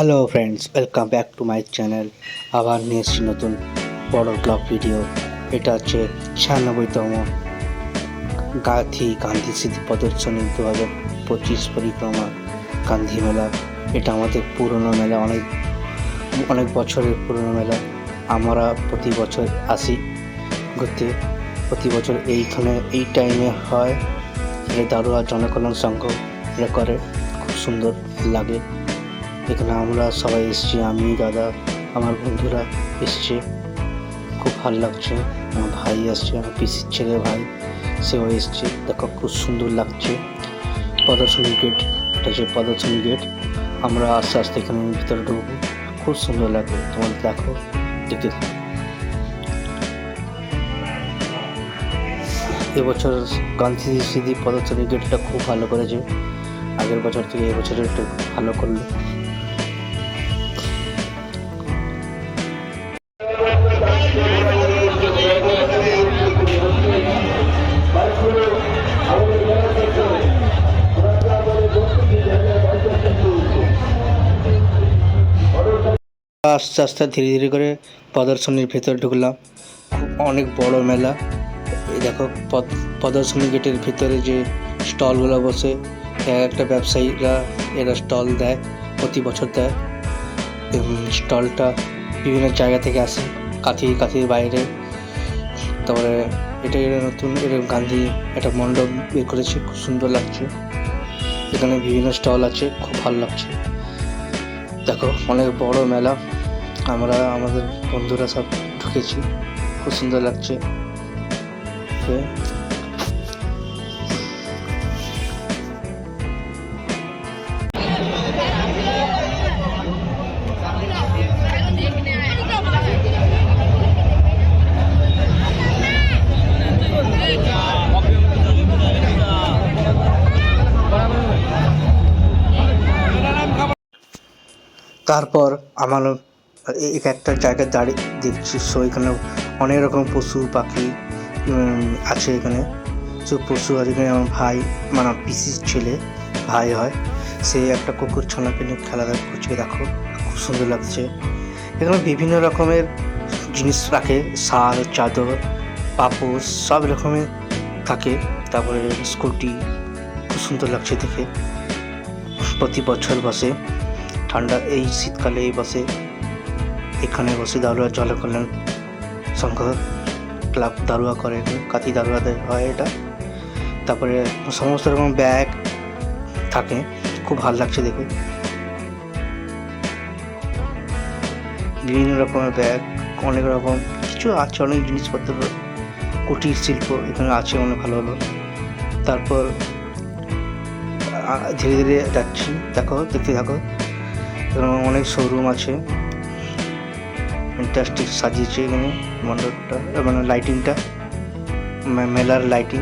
Hello friends welcome back to my channel আবার নিয়ে এসেছি নতুন বড় ব্লগ ভিডিও এটা হচ্ছে ছিয়ানব্বইতম গান্ধী গান্ধী স্মৃতি প্রদর্শনী দু হাজার পঁচিশ পরিক্রমা গান্ধী মেলা। এটা আমাদের পুরনো মেলা, অনেক অনেক বছরের পুরনো মেলা। আমরা প্রতি বছর আসি ঘুরতে। প্রতি বছর এইখানে, এই টাইমে হয়। দারুয়া জনকল্যাণ সংঘ করে। খুব সুন্দর লাগে। এখানে আমরা সবাই এসেছি, আমি, দাদা, আমার বন্ধুরা এসছে। খুব ভালো লাগছে। আমার ভাই আসছে, আমার পিসির ছেলে ভাই, সেও এসছে। দেখো, খুব সুন্দর লাগছে। প্রদর্শনী গেট এটা হচ্ছে প্রদর্শনী গেট আমরা আস্তে আস্তে এখানে ভিতরে ঢুকবো। খুব সুন্দর লাগে তোমার দেখো, দেখতে থাকো। এবছর গান্ধী স্মৃতি প্রদর্শনী গেটটা খুব ভালো করেছে। আগের বছর থেকে এবছর একটু ভালো করল। আস্তে আস্তে ধীরে ধীরে করে প্রদর্শনীর ভেতর ঢুকলাম। অনেক বড় মেলা। দেখো প্রদর্শনী গেটের ভিতরে যে স্টলগুলো বসে এক একটা ব্যবসায়ীরা এরা স্টল দেয়, প্রতি বছর দেয়। স্টলটা বিভিন্ন জায়গা থেকে আসে, কাঁথি, কাঁথির বাইরে। তারপরে এটা এটা নতুন এরকম গান্ধী একটা মণ্ডপ বের করেছে, খুব সুন্দর লাগছে। এখানে বিভিন্ন স্টল আছে, খুব ভালো লাগছে। দেখো, অনেক বড় মেলা। আমরা আমাদের বন্ধুরা সব ঢুকেছি। খুব সুন্দর লাগছে। তারপর আমার এ- এক একটা জায়গায় দাঁড়িয়ে দেখছি। সো এখানে অনেক রকম পশু পাখি আছে এখানে। সব পশু আর এখানে। আমার ভাই মানে পিসির ছেলে, ভাই হয়। সে একটা কুকুর ছানাকে নিয়ে খেলা করছে। দেখো, খুব সুন্দর লাগছে। এখানে বিভিন্ন রকমের জিনিস রাখে। শাল চাদর, পাপোশ, সব রকমের থাকে। তারপরে স্কুটি, খুব সুন্দর লাগছে দেখে। প্রতি বছর বসে। ঠান্ডা এই শীতকালে এই বসে। এখানে বসে দারুয়া জলকল্যাণ সংঘ ক্লাব দারুয়া করে কাতি দারুয়া হয় এটা। তারপরে সমস্ত রকম ব্যাগ থাকে, খুব ভালো লাগছে দেখে। বিভিন্ন রকমের ব্যাগ, অনেক রকম কিছু আছে, অনেক জিনিসপত্র, কুটির শিল্প এখানে আছে, অনেক ভালো ভালো। তারপর ধীরে ধীরে যাচ্ছি, দেখো, দেখতে থাকো। এখানে অনেক শোরুম আছে। ফ্যান্টাস্টিক সাজিয়েছে এখানে মণ্ডপটা মানে লাইটিংটা মেলার লাইটিং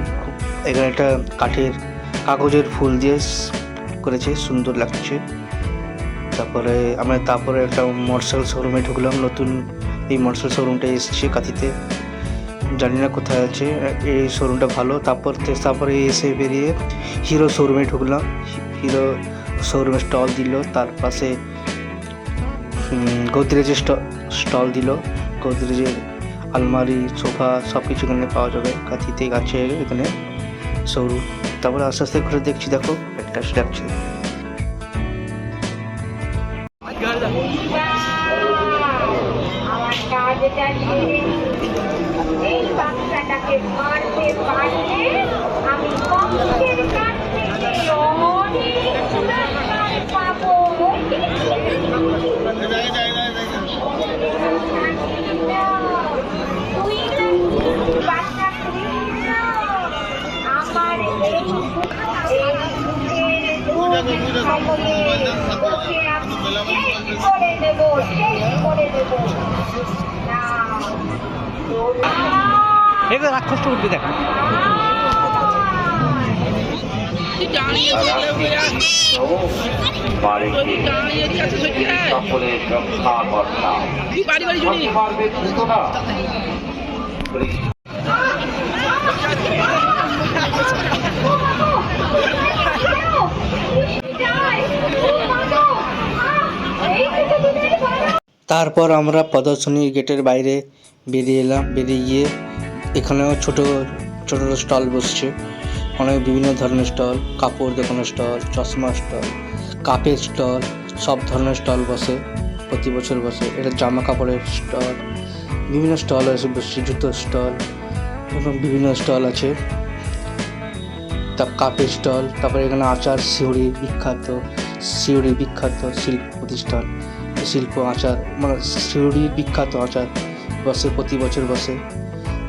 এখানে একটা কাঠের কাগজের ফুল দিয়ে করেছে, সুন্দর লাগছে। তারপরে আমরা তারপরে একটা মর্সাল শোরুমে ঢুকলাম, নতুন এই মর্সাল শোরুমটা এসছে কাঁথিতে। জানি না কোথায় আছে এই শোরুমটা ভালো। তারপর তারপরে এসে বেরিয়ে হিরো শোরুমে ঢুকলাম। হিরো শোরুমে স্টল দিল, তার পাশে গোদরেজের স্টল দিল গোদরেজের আলমারি, সোফা সব কিছু এখানে পাওয়া যাবে, কাঁথিতে গাছে এখানে শোরুম তারপরে আস্তে আস্তে ঘুরে দেখছি, দেখো, একটা সেরে আমি করে দেবো শেষ দেখো। সকলের পারবে না আহ, এই তারপর আমরা প্রদর্শনী গেটের বাইরে বেরিয়ে এলাম বেরিয়ে গিয়ে এখানেও ছোট ছোট স্টল বসছে। অনেক বিভিন্ন ধরনের স্টল, কাপড় দোকানের স্টল চশমা স্টল, কাপের স্টল, সব ধরনের স্টল বসে, প্রতি বছর বসে। এটা জামা কাপড়ের স্টল, বিভিন্ন স্টল আছে জুতোর স্টল, এবং বিভিন্ন স্টল আছে। তা কাপের স্টল, তারপরে এখানে আচার, সিউড়ি বিখ্যাত সিউড়ি বিখ্যাত শিল্প প্রতিষ্ঠান। শিল্প আচার মানে সিউড়ি বিখ্যাত আচার বসে, প্রতি বছর বসে।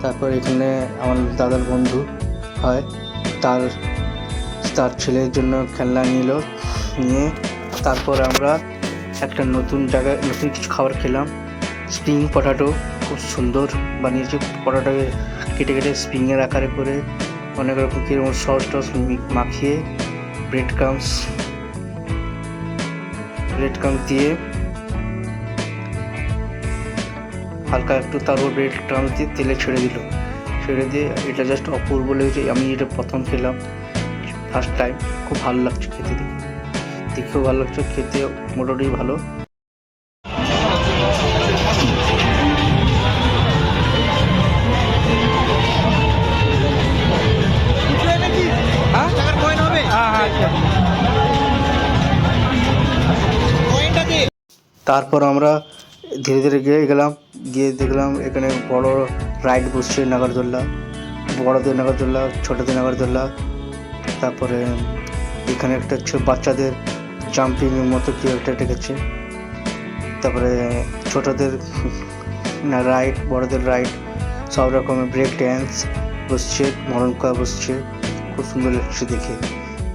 তারপর এখানে আমার দাদার বন্ধু হয়। তার তার ছেলের জন্য খেলনা নিল, নিয়ে তারপর আমরা একটা নতুন জায়গায়, নতুন কিছু খাবার খেলাম। স্প্রিং পটাটো, খুব সুন্দর বানিয়েছে। পটাটোকে কেটে কেটে স্প্রিংয়ের আকারে করে অনেক রকম কীরকম সস টস মাখিয়ে ব্রেড ক্রামস ব্রেড ক্রামস দিয়ে হালকা একটু তারপর ব্রেড ক্রামস দিয়ে তেলে ছেড়ে দিল। ছেড়ে দিয়ে এটা জাস্ট অপূর্ব লেগেছে। আমি এটা প্রথম খেলাম ফার্স্ট টাইম খুব ভালো লাগছে খেতে দেখে। দেখেও ভালো লাগছে, খেতে মোটামুটি ভালো। তারপর আমরা ধীরে ধীরে গিয়ে গেলাম, গিয়ে দেখলাম এখানে বড় রাইড বসছে নাগরদোল্লা। বড়দের নাগরদোল্লা, ছোটদের নাগরদোল্লা। তারপরে এখানে একটা বাচ্চাদের জাম্পিং মতো কি একটা রেখেছে তারপরে ছোটদের রাইড, বড়দের রাইড, সব রকমের ব্রেক ড্যান্স বসছে মরণকা বসছে। খুব সুন্দর লাগছে দেখে।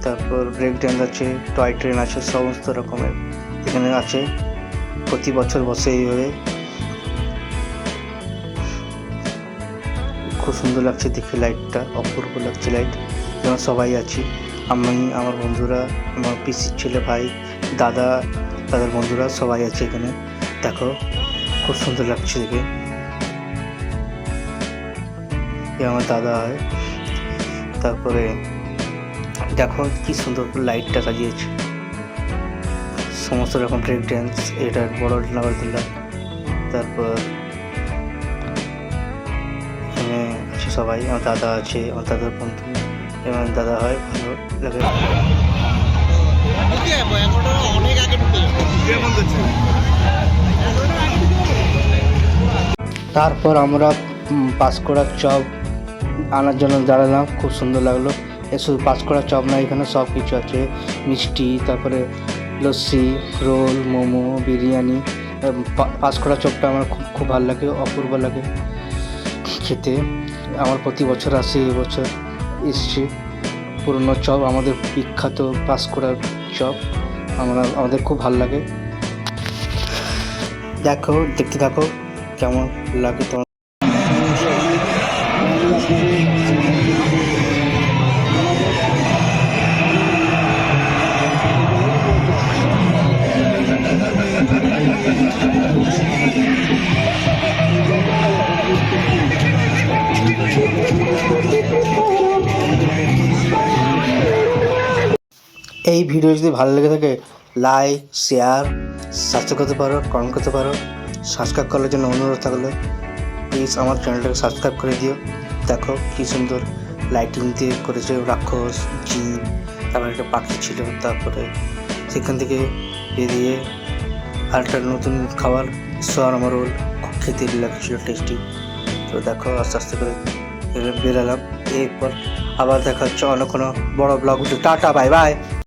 তারপর ব্রেক ড্যান্স আছে টয় ট্রেন আছে, সমস্ত রকমের এখানে আছে। প্রতি বছর বসে এইভাবে। খুব সুন্দর লাগছে দেখে লাইটটা অপূর্ব লাগছে লাইট যেমন সবাই আছি। আমি, আমার বন্ধুরা, আমার পিসির ছেলে ভাই, দাদা তাদের বন্ধুরা সবাই আছে এখানে। দেখো, খুব সুন্দর লাগছে দেখে। এ আমার দাদা হয়। তারপরে দেখো কি সুন্দর লাইটটা সাজিয়েছে। সমস্ত রকম ট্রেক ড্যান্স এটা বড় নাগরদোল্লা তারপর এখানে আছে সবাই, আমার দাদা আছে, আমার দাদার বন্ধু এবং দাদা হয় ভালো লাগে। তারপর আমরা পাঁশকুড়ার চপ আনার জন্য দাঁড়ালাম, খুব সুন্দর লাগল। এ শুধু পাঁশকুড়ার চপ না, এখানে সব কিছু আছে, মিষ্টি, তারপরে লস্যি রোল মোমো বিরিয়ানি এম, পা- পাঁশকুড়া চপটা আমার খুব খুব ভালো লাগে অপূর্ব লাগে খেতে। আমার প্রতি বছর আসে এবছর এসছে পুরনো চপ আমাদের বিখ্যাত পাঁশকুড়ার চপ। আমরা আমাদের খুব ভালো লাগে। দেখো দেখতে থাকো কেমন লাগে তোমার। এই ভিডিও যদি ভালো লেগে থাকে লাইক শেয়ার সাবস্ক্রাইব করতে পারো কমেন্ট করতে পারো সাবস্ক্রাইব করার জন্য অনুরোধ থাকল প্লিজ আমার চ্যানেলটাকে সাবস্ক্রাইব করে দিও। দেখো কি সুন্দর লাইটিং দিয়ে করেছে রাক্ষস, জিন, তারপরে একটা পাখি ছিল, তারপরে সেখান থেকে বেরিয়ে আরেকটা নতুন খাবার সোয়ারমা রোল খুব খেতে লাগছিল টেস্টি তো দেখো আস্তে আস্তে করে বেরালাম, এরপর আবার দেখা হচ্ছে অন্য কোনো বড় ব্লগ টাটা বাই বাই